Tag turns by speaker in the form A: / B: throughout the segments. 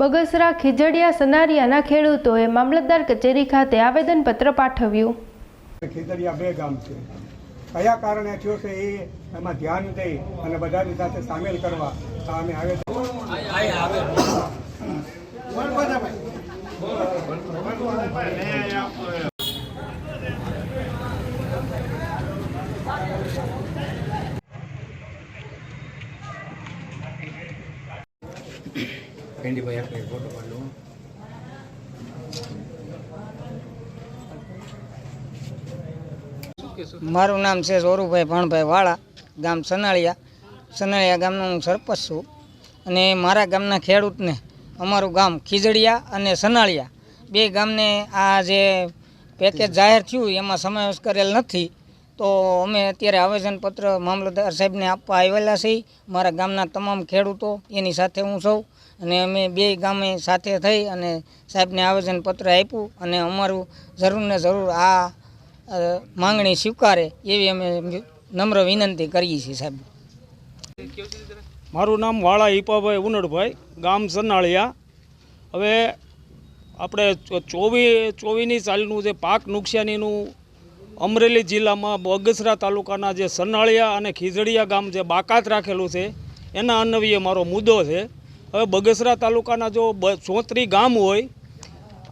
A: બગસરા ખીજડીયા સનારિયાના ખેડૂતોએ મામલતદાર કચેરી ખાતે આવેદનપત્ર પાઠવ્યું.
B: ખીજડીયા બે ગામ છે. કયા કારણે થયો છે એ એમાં ધ્યાન દઈ અને બધાની સાથે સામેલ કરવા સામે આવે આવેદન
C: ભેંડીભાઈ આપણે ફોટો પાડલો
D: મારું નામ છે સોરુભાઈ ભણભાઈ વાળા, ગામ સનાળિયા. સનાળિયા ગામનો હું સરપંચ છું. અને મારા ગામના ખેડૂતને અમારું ગામ ખીજડીયા અને સનાળિયા. બે ગામને આ જે પેકેજ જાહેર થયું, એમાં સમાવેશ કરેલ નથી. તો અમે અત્યારે આવેદનપત્ર મામલતદાર સાહેબને આપવા આવેલા છીએ. મારા ગામના તમામ ખેડૂતો એની સાથે હું સૌ અને અમે બે ગામે સાથે થઈ અને સાહેબને આવેદનપત્ર આપ્યું અને અમારું જરૂર ને જરૂર આ માંગણી સ્વીકારે એવી અમે નમ્ર વિનંતી કરીએ છીએ સાહેબ.
E: મારું નામ વાળા હિપાભાઈ ઉનડભાઈ, ગામ સનાળિયા હવે આપણે ચોવીસ ચોવીસની સાલનું જે પાક નુકસાનીનું અમરેલી જિલ્લામાં બગસરા તાલુકાના જે સનાળિયા અને ખીજડીયા ગામ જે બાકાત રાખેલું છે, એના અન્નવીએ મારો મુદ્દો છે. હવે બગસરા તાલુકાના જો ચોત્રી ગામ હોય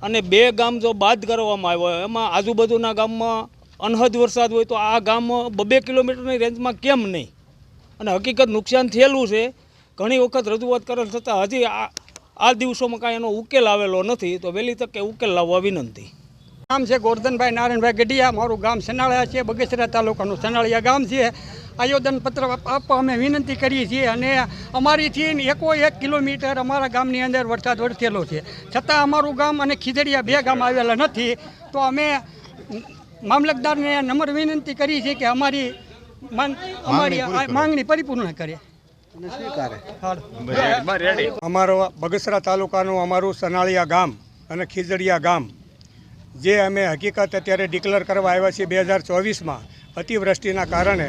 E: અને બે ગામ જો બાદ કરવામાં આવ્યો હોય, એમાં આજુબાજુના ગામમાં અનહદ વરસાદ હોય તો આ ગામ બબે કિલોમીટરની રેન્જમાં કેમ નહીં? અને હકીકત નુકસાન થયેલું છે. ઘણી વખત રજૂઆત કરેલ છતાં હજી આ આ દિવસોમાં કાંઈ એનો ઉકેલ આવેલો નથી, તો વહેલી તકે ઉકેલ લાવવા વિનંતી.
F: નામ છે ગોરધનભાઈ નારાયણભાઈ ગઢિયા મારું ગામ સનાળિયા છે બગસરા તાલુકાનું સનાળિયા ગામ છે. આયોજન પત્ર આપવા અમે વિનંતી કરીએ છીએ અને અમારીથી એકો એક કિલોમીટર અમારા ગામની અંદર વરસાદ વરસેલો છે. છતાં અમારું ગામ અને ખીજડીયા બે ગામ આવેલા નથી તો અમે મામલતદારને નમ્ર વિનંતી કરી છે કે અમારી અમારી માંગણી પરિપૂર્ણ કરે.
B: અમારો બગસરા તાલુકાનું અમારું સનાળિયા ગામ અને ખીજડીયા ગામ જે અમે હકીકત અત્યારે ડિક્લેર કરવા આવ્યા છીએ બે હજાર ચોવીસમાં અતિવૃષ્ટિના કારણે,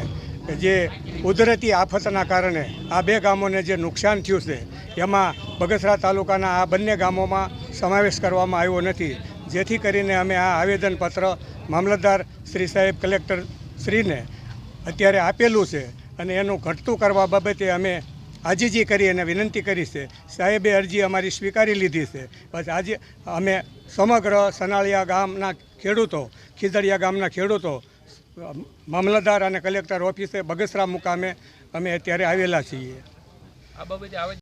B: જે કુદરતી આફતના કારણે આ બે ગામોને જે નુકસાન થયું છે, એમાં બગસરા તાલુકાના આ બંને ગામોમાં સમાવેશ કરવામાં આવ્યો નથી. જેથી કરીને અમે આ આવેદનપત્ર મામલતદાર શ્રી સાહેબ કલેક્ટર શ્રીને અત્યારે આપેલું છે અને એનું ઘટતું કરવા બાબતે અમે આજીજી કરી અને વિનંતી કરી છે. સાહેબે અરજી અમારી સ્વીકારી લીધી છે. બસ આજે અમે સમગ્ર સનાળિયા ગામના ખેડૂતો ખીદડિયા ગામના ખેડૂતો, મામલતદાર અને કલેક્ટર ઓફિસે બગસરા મુકામે અમે અત્યારે આવેલા છીએ.